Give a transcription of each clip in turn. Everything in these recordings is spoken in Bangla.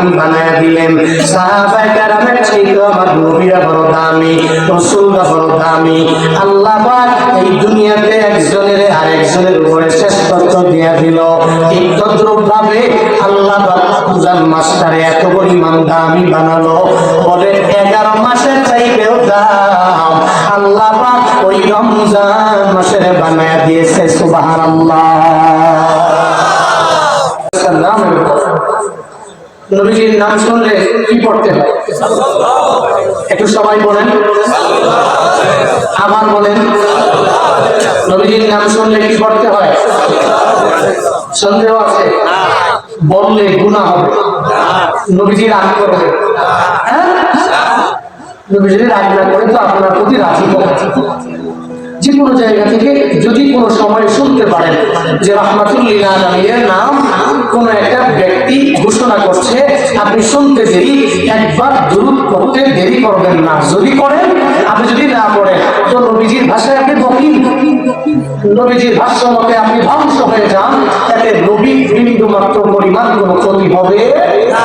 দামি বানায় দিলেন। সাহাবায়ে কেরামের চাইতে আমার আল্লাহ পাক এই দুনিয়াতে একজনের দামি বানালো। বলে এগারো মাসের চাইতেও দাম। আল্লাহ পাক ওই রমজান নামের উপর। নবীজির নাম শুনলে কি পড়তে হয়? একটু সবাই বলেন। আবার বলেন। নবীজির নাম শুনলে কি পড়তে হয়? সন্দেহ আছে? বললে গুণা হবে। নবীজি রাগ করবে। হ্যাঁ? নবীজি রাগ করে তো আপনার প্রতি রাজি যে কোনো জায়গা থেকে যদি কোনো সময় শুনতে পারেন যে রহমাতুল্লিল আলমীর নাম কোন একটা ব্যক্তি ঘোষণা করছে, আপনি শুনতে দেরি, একবার দূর করতে দেরি করবেন না। যদি করেন, আপনি যদি না করেন, তো নবীজির ভাষায় আপনি বকিল। নবীজির ভাষ্য মতে আপনি ধ্বংস হয়ে যান, তাতে নবী বিন্দু মাত্র পরিমাণ কোনো ক্ষতি হবে না।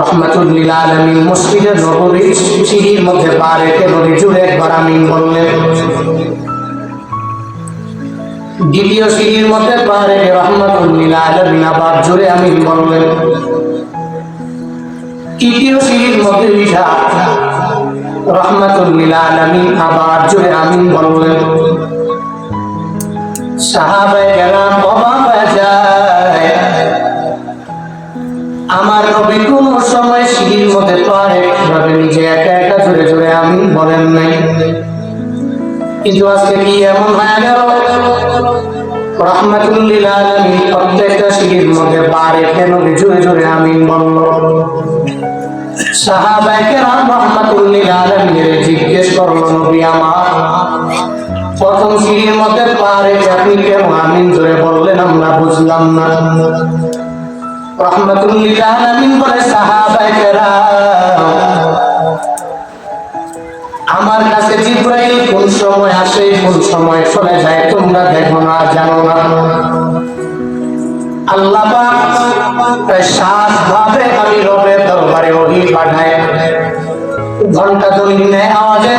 রহমাতুল্লিল আলামিন মসজিদের নববী সিঁড়ির মধ্যে পা রেখে নবী জুড়ে একবার আমিন বললেন। দ্বিতীয় সিঁড়ির মধ্যে পা রেখে রহমাতুল্লিল আলামিন আবার জুড়ে আমিন বললেন। তৃতীয় সিঁড়ির মধ্যে উঠা রহমাতুল্লিল আলামিন আবার জুড়ে আমিন বললেন। সাহাবায়ে অবাক হয়ে যায়। নবী কোন সময় সিঁড়ির মধ্যে পারে। ভাবে নিজে একা একা জোরে জোরে আমি বলেন নাই। কিন্তু আজকে কি এমন হয়ে গেল? প্রথম সিঁড়ির কেন আমিন জোরে বললেন? আমরা বুঝলাম না। আমার কাছে জিব্রাইল কোন সময় আসে, কোন সময় চলে যায়, তোমরা দেখো না, জানো না। আল্লাহ ভাবে আমি রবের দরবারে ঘণ্টা তৈরি আওয়াজে।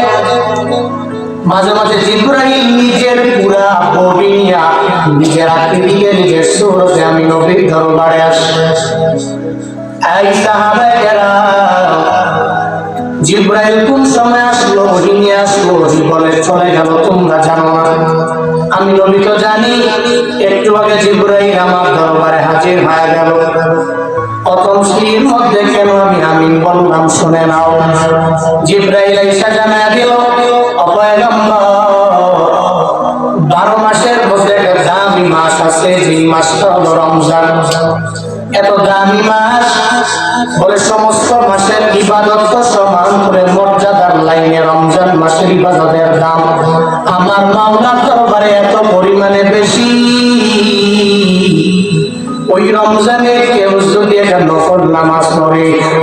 মাঝে মাঝে জিব্রাইল নিজের পুরা বডি নিয়া নিজের আকৃতিকে নিজের সুরতে আমি নবীর দরবারে আসি। এই সাহাবায়েরা, জিব্রাইল কোন সময় আসলো ওহি নিয়ে আসলো ওহি চলে গেল, তোমরা জানো না। আমি নবী তো জানি, একটু আগে জিব্রাইল আমার দরবারে হাজির হয়ে গেল। প্রথম স্ত্রীর মধ্যে কেন আমি আমিন বললাম, শুনে নাও। জিব্রাইল আইসা জানা দিল বারো মাসের মধ্যে দামি মাস আছে যে মাসটা রমজান। এত দামি মাস বলে সমস্ত মাসের সমান করে মর্যাদার লাইনে রমজান মাসের ইবাদতের দাম। আমার মাওলার দরবারে এত পরিমাণে বেশি। ওই রমজানে কেউ যদি একটা নামাজ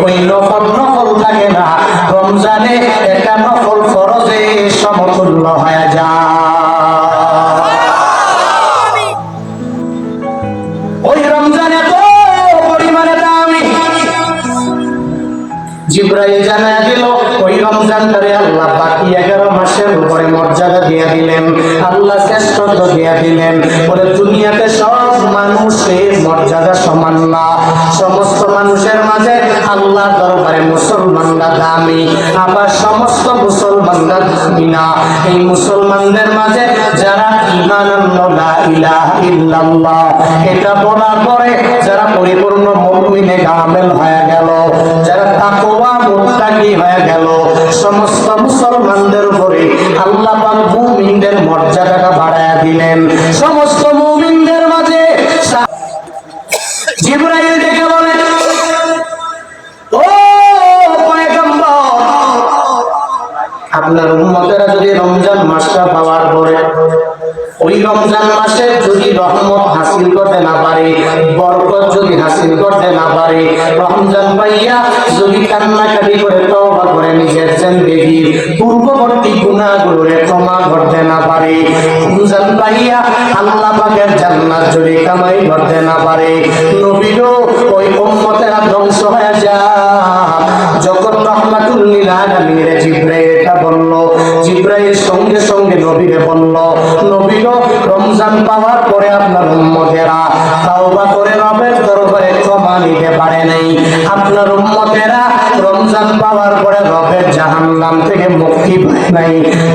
ওই থাকে না, রমজানে একটা নফল সমতুল্য হয়ে ওই রমজানে তো পরিমাণে দামি। জিব্রাইল জানা দিল, ওই রমজানটারে আল্লাহ বাকি এগারো মাসের উপরে মর্যাদা দিয়ে দিলেন, আল্লাহ শ্রেষ্ঠত্ব দিয়ে দিলেন। বলে দুনিয়াতে সব মানুষের মর্যাদা সমান না। সমস্ত মানুষের মাঝে আল্লাহ দরবারে মুসলমানরা দামি। আবার সমস্ত মুসলমানরা দামি না। এই মুসলমানদের মাঝে যারা ইমান এটা বলার পরে যারা পরিপূর্ণ মুমিনে হয়ে গেল, যারা তাকওয়া হয়ে গেল, সমস্ত মুসলমানদের উপরে আল্লাহ মুমিনদের মর্যাদাটা বাড়ায় দিলেন। সমস্ত মুমিনদের আপনার উম্মতেরা যদি রমজান মাসটা পাওয়ার পরে, ওই রমজান মাসে যদি রহমত হাসিল করতে না পারে, বরকত যদি হাসিল করতে না পারে, রমজান পাইয়া যদি কান্নাকাটি করে, তওবা করে নিজের জিন্দেগির পূর্ববর্তী গুনাহগুলোরে ক্ষমা করতে না পারে, রমজান পাইয়া আল্লাহ পাকের জান্নাত যদি কামাই করতে না পারে, নবীরও ওই উম্মতেরা ধ্বংস হয়ে যায়। যখন রহমাতুল লিল আলামিনের জিব্রাইল। বলল, জিব্রাইল সঙ্গে সঙ্গে বলল রমজান পাওয়ার পরে আপনার উম্মতেরা তাওবা করে রবের দরবারে ক্ষমা নিতে পারে নাই। আপনার উম্মতেরা রমজান পাওয়ার পরে রবের জাহান্নাম থেকে মুক্তি পায় নাই।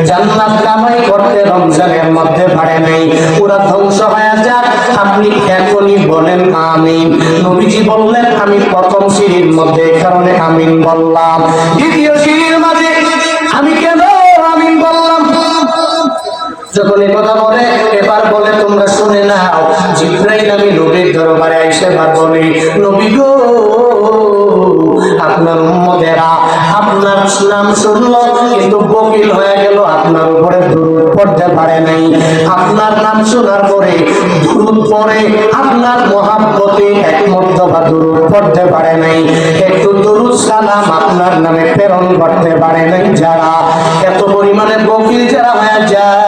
জান্নাত কামাই করতে রমজানের মধ্যে পারে নাই। ধ্বংস হয়ে যাক, আপনি এখনই বলেন আমিন। নবীজি বললেন, আমি প্রথম সিঁড়ির মধ্যে, কারণে আমিন বললাম। দ্বিতীয় সিঁড়ির মাঝে যখন কথা বলে, এবার বলে, তোমরা শুনে নাও, জিব্রাইল আমি নবীর দরবারে আইসে বার বলি নবী গো, আপনার উম্মতেরা আপনার নাম শুনলো, কিন্তু বকিল হয়ে গেল, আপনার উপরে দুরুদ পড়তে পারে নাই। আপনার নাম শোনার পরে, দুরুদ পড়ে, আপনার মহাব্বতে একমত বা দুরুদ পড়তে পারে নাই। একটু দুরুদ সালাম আপনার নামে প্রেরণ করতে পারে নাই যারা। এত পরিমাণে বকিল যারা হয়ে যায়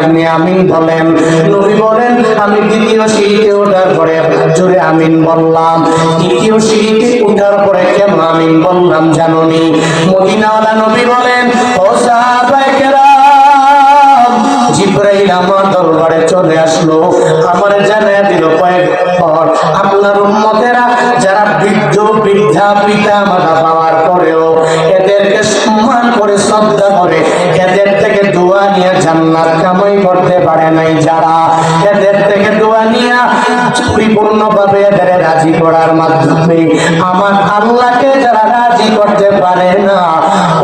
আপনি আমিন বলেন। নবী বলেন, আমি দ্বিতীয় সিঁড়িতে ওঠার পরে জোরে আমিন বললাম। তৃতীয় সিঁড়িতে ওঠার পরে কেন আমিন বললাম জাননি? মদিনাওয়ালা নবী বলেন, ও জিব্রাইল আমার দরবারে চলে আসলো। আমার দিল কয়েক পর আপনার উম্মতেরা যারা বৃদ্ধ, বৃদ্ধা পিতা মাতা পাওয়ার পরেও এদেরকে সম্মান করে, শ্রদ্ধা করে এদের দোয়া নিয়ে জান্নাত কামাই করতে পারে নাই যারা। এদের থেকে দোয়া নিয়ে পরিপূর্ণভাবে এদের রাজি করার মাধ্যমে আমার আল্লাহকে যারা রাজি করতে পারে না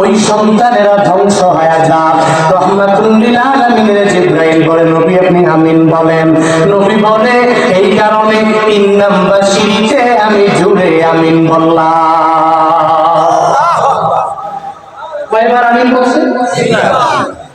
ওই সন্তানেরা ধ্বংস হয়ে যাক। রহমাতুল্লিল আলামিনের জিব্রাইল বলে নবী আপনি আমিন বলেন। নবী বলে এই কারণে তিন নাম্বার সিঁড়িতে আমি জুড়ে আমিন বললাম। কয়বার আমিন বলছে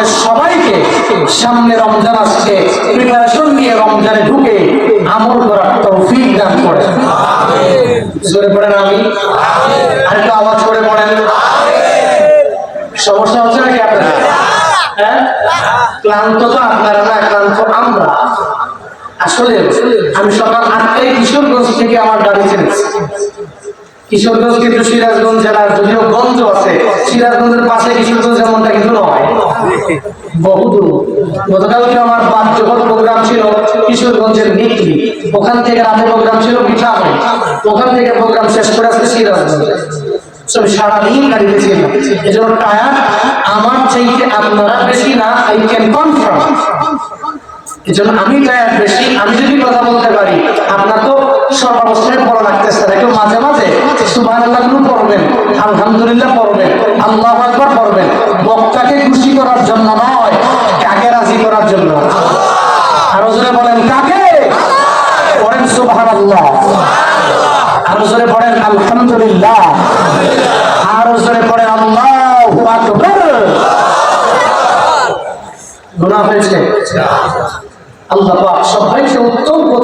আমাদের সবাইকে সামনে রমজান আসছে প্রিপারেশন নিয়ে রমজানে ঢুকে আমল করার তৌফিক দান করে। জোরে পড়েন আমি? আরেকটু আওয়াজ করে পড়েন সমস্যা হচ্ছে নাকি আপনার হ্যাঁ? ক্লান্ত তো আপনারা না ক্লান্ত আমরা। আসলে আমি সকাল আটটায় কিশোরগঞ্জ থেকে আমার গাড়ি ছেড়েছি। কিশোরগঞ্জ কিন্তু সিরাজগঞ্জ জেলার যদিও গঞ্জ আছে, সিরাজগঞ্জের পাশে কিশোরগঞ্জ কিন্তু নয়। বহুদূর গতকালকে আমার প্রোগ্রাম ছিল কিশোরগঞ্জের ওখান থেকে রাতে প্রোগ্রাম ছিল ওখান থেকে প্রোগ্রাম শেষ করে আসছে সিরাজগঞ্জ। সব সারাদিন গাড়িতে ছিলাম। টায়ার আমার চাইতে আপনারা বেশি না আই ক্যান কনফার্ম আমি টায়ার বেশি। আমি যদি কথা বলতে পারি আপনার তো সর্বাবস্থায় পড়া লাগতেছে না একটু মাঝে মাঝে? সুবাহ পড়বেন। আলহামদুলিল্লাহ পড়বেন। আল্লাহ একবার পড়বেন। বক্তাকে খুশি করার জন্য নয় কাকে রাজি করার জন্য? আরও জোরে বলেন কাকে? পড়েন সুবাহ আল্লাহ আরও জোরে পড়েন আলহামদুলিল্লাহ। আরও জোরে পড়েন আল্লাহ আকবার। গুনাহ হয়েছে। আল্লাহ। সবাইকে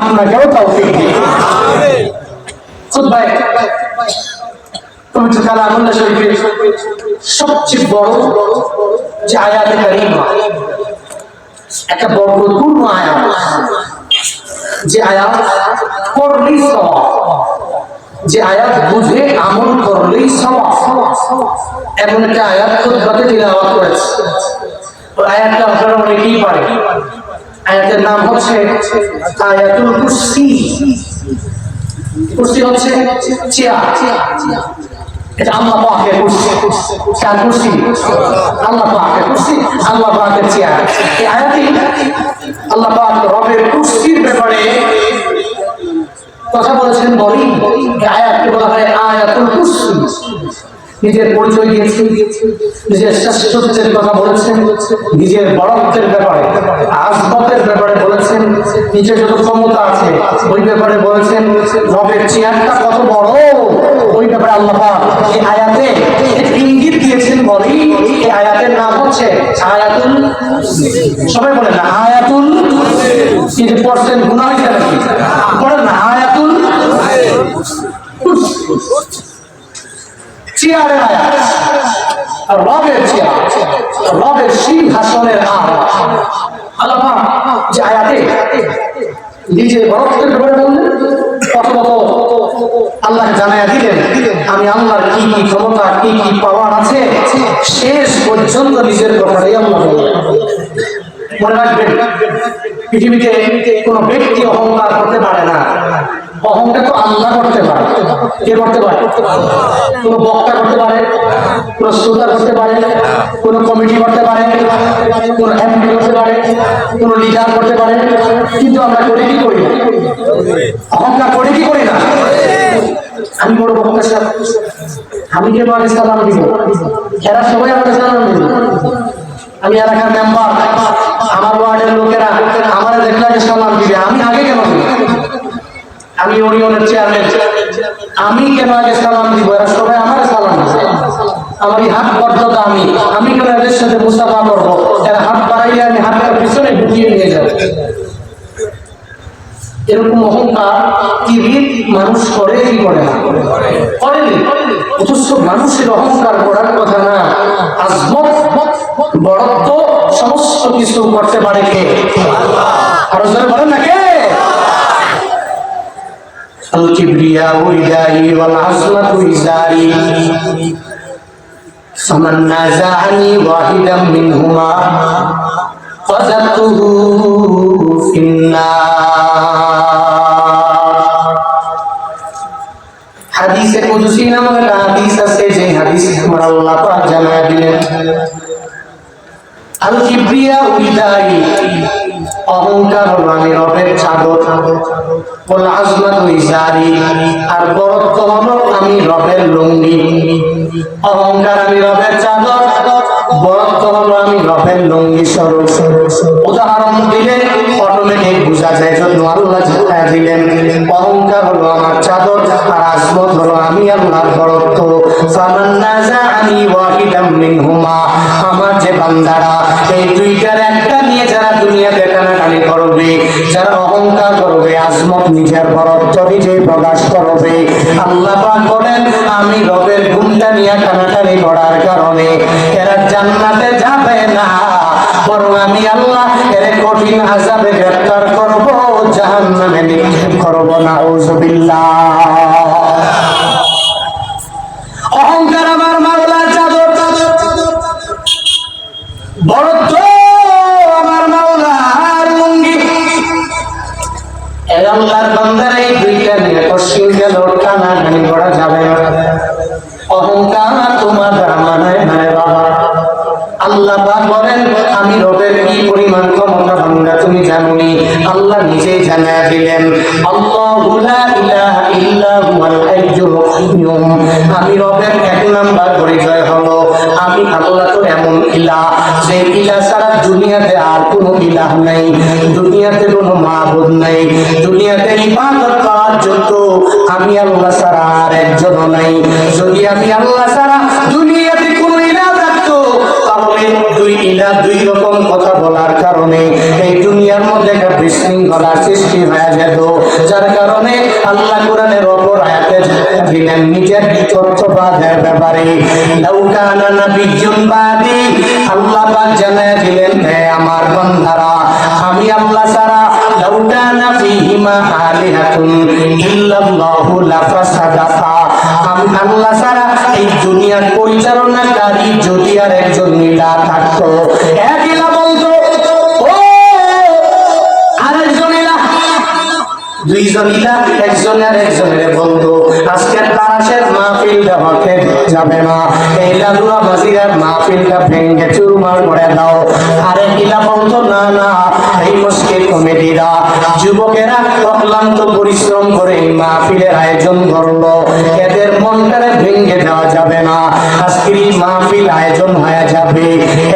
আপনাকেও তৌফিক দিক খুতবায় পবিত্র কালামুল্লাহ শরীফের সবচেয়ে বড় যে আয়াতে কারিমা একটা বরকতপূর্ণ আয়াত। যে আয়াত পড়লেই সওয়াব। যে আয়াত বুঝে আমল করলেই সওয়াব। এমন একটা আয়াত খুতবাতে তিলাওয়াত করেছে। ওই আয়াতটা আপনারা অনেকেই পারে আয়াতের নাম হচ্ছে আয়াতুল কুরসি। কুরসি হচ্ছে চেয়ার। এটা আল্লাহ পাকের কুরসি। চার কুরসি? আল্লাহ পাকের কুরসি। আল্লাহ পাকের চেয়ার। এই আয়াতই আল্লাহ পাক রবের কুরসির ব্যাপারে কথা বলেছেন বলি। আয়াতকে বলা হয় আয়াতুল কুরসি। নিজের পরিচয় দিয়েছেন নিজের শ্রেষ্ঠত্বের কথা বলেছেন, নিজের বড়ত্বের ব্যাপারে, আজমতের ব্যাপারে বলেছেন নিজের যত ক্ষমতা আছে, ওই ব্যাপারে বলেছেন, রবের চেয়ারটা কত বড়, ওই ব্যাপারে আল্লাহ এই আয়াতে ইঙ্গিত দিয়েছেন বলি, এই আয়াতের নাম হচ্ছে আয়াতুল সবাই বলে না, আয়াতুল কিন্তু পড়ছেন গুণা বলেন না, আয়াতুল চেয়ারের রবের চেয়ার, রবের আল্লাহ বরফের জানাইয়া দিলেন, আমি আল্লাহর কি কি ক্ষমতা, কি কি পাওয়ার আছে, শেষ পর্যন্ত নিজের কথাটাই আল্লাহ মনে রাখবেন, পৃথিবীতে কোনো ব্যক্তি অহংকার করতে পারে না। অহংকার তো আল্লাহ করতে পারে। কে করতে পারে? কোনো বক্তা করতে পারে, কোনো শ্রোতা করতে পারে, কোনো কমিটি করতে পারে, কোন এমপি করতে পারে, কোন লিডার করতে পারে। কিন্তু আমরা করি কি করি? অহংকার করে কি করি না? আমি বড় বক্তা সাহেব। আমি কেন আগে সালাম দিব? এরা সবাই আমাকে সালাম দিব। আমি এলাকার মেম্বার আমার ওয়ার্ডের লোকেরা আমার দেখলে সালাম দিবে। আমি আগে কেন দিব? আমি ইউনিয়নের চেয়ারম্যান আমি কেন আগে সালাম দিব? এরা সবাই আমার সালাম দিবে আমার হাত বদ্ধতা আমি। আমি কেন এদের সাথে মুসাফা করব? এরা হাত বাড়াইলে আমি হাতটা পিছনে ঢুকিয়ে নিয়ে যাব। এরকম অহংকার রিত মানুষ করে কি করে না? করেনি অথচ মানুষের অহংকার করার কথা না। আজমত বড়ত্ব সমস্ত কিছু করতে পারে কে? আরও বলেন না কে? الكبرياء ردائي والعظمة إزاري فمن نازعني واحدا منهما قذفته في النار হাদিসে কুদসি নামক একটা হাদিস আছে যে হাদিস আমার আল্লাহ পাক জানায় দিলেন আল কিবরিয়া উইদাই অহংকার আমি রবের চাদর। বল, আজমাত ইজারি আর বরত্ব হলো আমি রবের লুঙ্গি। অহংকার আমি রবের চাদর। আমি রবের লুঙ্গি স্বরূপ। উদাহরণ অটোমেটিক বোঝা যায় জন্য আল্লাহ দিলেন। অহংকার হলো আমার চাদর, আর আজমত হলো আমি আল্লাহর বরত্ব আমি ওয়াহিদাম মিনহুমা। আমার যে বান্দারা, এই দুইটার নিয়ে যারা দুনিয়াতে টানাটানি করবে, যারা অহংকার করবে, আজমত নিজের বরত্ব নিজে প্রকাশ করবে, আল্লাহ বলেন, আমি রবের গুণটা নিয়ে টানাটানি করার কারণে এরা জান্নাতে যাবে না। বরং আমি আল্লাহ এর কঠিন আজাবে গ্রেফতার করব, জাহান্নামে নিক্ষেপ করব না অহংকার আল্লাহর বান্দার এই দুইটা নিয়ে পশ্চিম গেল টানা টানি করা যাবে অহংকার তোমার মানায় নাই বাবা। আল্লাহ পাক বলেন, আমি রবের কি পরিমাণ ক্ষমতা ভাঙ্গা তুমি জানোনি? আল্লাহ নিজেই জানা দিলেন, আল্লাহু লা ইলাহা ইল্লা হুয়াল আমি রবের এক নাম্বার পরিচয় হলো আমি আল্লাহ এমন ইলাহ যে ইলাহ ছাড়া দুনিয়াতে আর কোনো ইলাহ নাই। দুনিয়াতে কোনো মাহবুদ নাই। দুনিয়াতে ইবাদত করার জন্য আমি আল্লাহ ছাড়া আর একজনও নাই। যদি আমি আল্লাহ ছাড়া দুনিয়াতে কোনো ইলাহ থাকতো, তাহলে দুই ইলা দুই রকম কথা বলার কারণে এই দুনিয়ার মধ্যে একটা বিশৃঙ্খলার সৃষ্টি হয়ে যেত। যার কারণে আল্লাহ কোরআনের নিজের ব্যাপারে। আল্লাহ হে আমার আমি আল্লাহ লাউকানা ফীহিমা আলিহাতুন ইল্লাল্লাহু আমি আল্লাহ ছাড়া এই দুনিয়ার পরিচালনাকারী যদি আর একজন মিলা থাকতো দুইজন ইলা একজনের একজনের বন্ধু। আজকে তারাশের মাহফিল দেওয়াকে যাবে না। এই লাগুয়া মাসিরার মাহফিলটা ভেঙে চুরমার করে দাও। আরে ইলা বলতো না না, এই মুশকিল কমিটিরা। যুবকেরা অক্লান্ত পরিশ্রম করে এই মাহফিলের আয়োজন করল। এদের মনটারে ভেঙে দেওয়া যাবে না। আজকের এই মাহফিল আয়োজন হয়ে যাবে।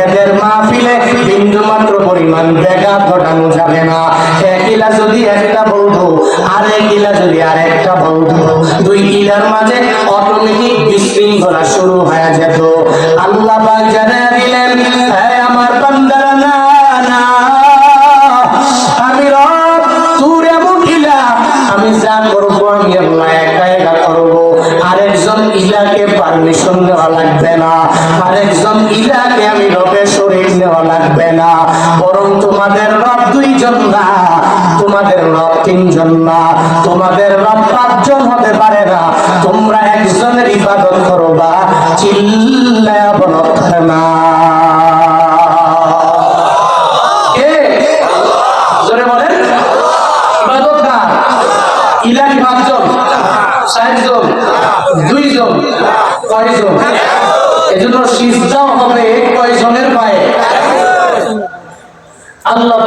এদের মাহফিলে বিন্দু মাত্র পরিমাণ ব্যাঘাত ঘটানো যাবে না। এক ইলা যদি একটা বন্ধু আর এক ইলা যদি আর একটা বন্ধু দুই কিলার মাঝে অটোমেটিক বিশৃঙ্খলা শুরু হয়ে যেত। আল্লাহ জানিয়ে দিলেন ইলাকে পারমিশন দেওয়া লাগবে না। আরেকজন ইলাকে আমি রবের শরীর লাগবে না। বরং তোমাদের রব দুইজন না। তোমাদের রব তিনজন না, তোমাদের রব পাঁচজন হতে পারে না। তোমরা একজনের ইবাদত চিল্লায়া না। কার? হবে কয়জনের পায়ে? আল্লাহ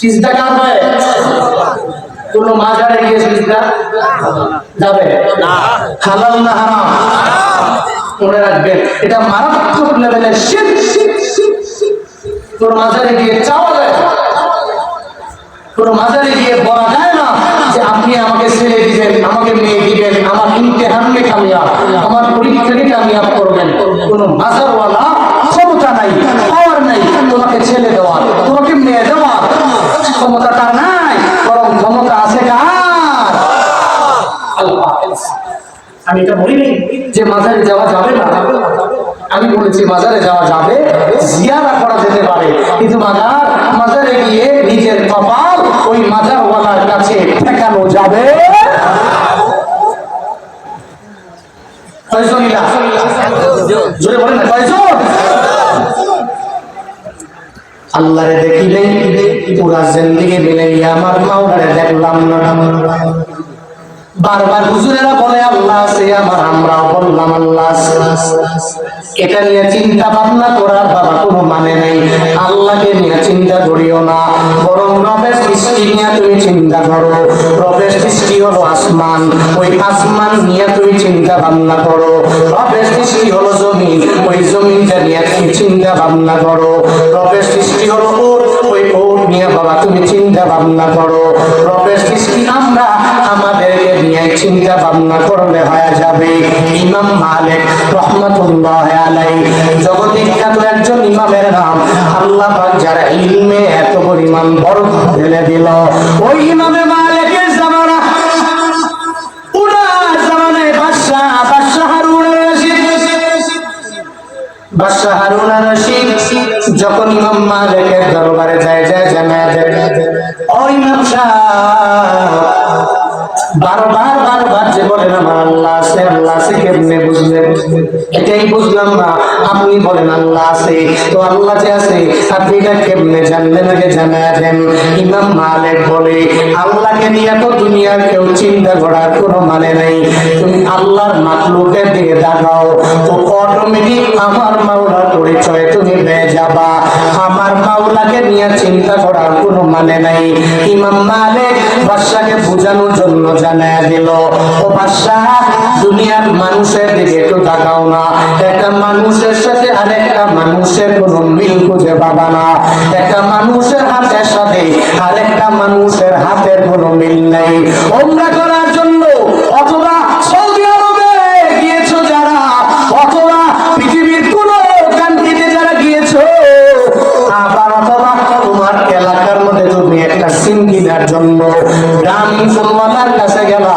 সিজদা কার কোন মাজারে গিয়ে সিজদা যাবে? না। হালাল না হারাম? মনে রাখবেন এটা মারাত্মক লেভেলের কোন মাজারে গিয়ে চাওয়া যায় কোন মাজারে গিয়ে বলা যায় না যে আপনি আমাকে ছেলে দিবেন আমাকে মেয়ে দিবেন আমার ইমতেহানকে কামিয়াব আমার পরীক্ষাকে কামিয়াব করবেন। কোন মাজারওয়ালা ক্ষমতা নাই পাওয়ার নাই তোমাকে ছেলে দেওয়ার তোমাকে মেয়ে দেওয়ার ক্ষমতা তার নাই, বরং ক্ষমতা আছে কার? আমি এটা বলিনি যে মাজারে যাওয়া যাবে না। আমি বলেছি মাজারে যাওয়া যাবে জিয়ারা করা যেতে পারে। কিন্তু মাজার, মাজারে গিয়ে নিজের কপাল ওই মাজারওয়ালার কাছে ঠেকানো যাবে? জোরে বলেন কয়জন? আল্লাহরে দেখিলেই পুরা জিন্দিগি মিলাইয়া আমার মাওলারে দেখলাম না। বারবার হুজুরেরা বলে, আল্লাহ আছে আমার আমরাও বললাম আল্লাহ আছে। এটা নিয়ে চিন্তা ভাবনা করার বাবা কোনো মানে নেই। আল্লাহকে নিয়ে চিন্তা করিও না। বরং রবের সৃষ্টি নিয়ে তুমি চিন্তা করো। রবের সৃষ্টি হলো আসমান। ওই আসমান নিয়ে তুমি চিন্তা ভাবনা করো। রবের সৃষ্টি হলো জমিন। ওই জমিনটা নিয়ে তুমি চিন্তা ভাবনা করো। রবের সৃষ্টি হলো ওর। ওই ওর নিয়ে বাবা তুমি চিন্তা ভাবনা করো। রবের ভাবনা করলে হয়ে যাবে। ইমাম মালিক রহমতুল্লাহ আলাই জগবিখ্যাত একজন ইমামের নাম আল্লাহ পাক যারা ইলমে এত পরিমাণ বড় ঢেলে দিল। ওই ইমামে মালিকের জামানা জামানায় বাদশাহ বাদশাহ হারুন বাদশাহ হারুন যখন ইমাম মালিকের দরবারে যায় যায় যায় ও ইমাম বারবার যে বলেন আমার আল্লাহ আছে আল্লাহ আছে, কেমনে বুঝলেন এটাই বুঝলাম না, আপনি বলেন আল্লাহ আছে, তো আল্লাহ যে আছে, আপনি এটা কেমনে জানলেন আগে জানা ইমাম মালিক বলে, আল্লাহকে নিয়ে তো দুনিয়ার কেউ চিন্তা করার কোনো মানে নাই। তুমি আল্লাহর মাকলুকের দিকে দেখাও তো অটোমেটিক আমার মাওলার পরিচয় তুমি পেয়ে যাবা। আমার মাওলাকে নিয়ে চিন্তা করার কোনো মানে নাই। ইমাম মালিক বাদশাকে বোঝানোর জন্য জানায় দিল দুনিয়ার মানুষের দিকে একটু তাকাও না। একটা মানুষের সাথে আরেকটা মানুষের কোনো মিল খুঁজে পাবা না। একটা মানুষের হাতের সাথে আরেকটা মানুষের হাতের কোনো মিল নেই। ওমরা করার জন্য অথবা যারা গিয়েছো তোমার এলাকার মধ্যে তুমি একটা সিম কেনার জন্য। গ্রামীণ ফোনওয়ালার কাছে গেলা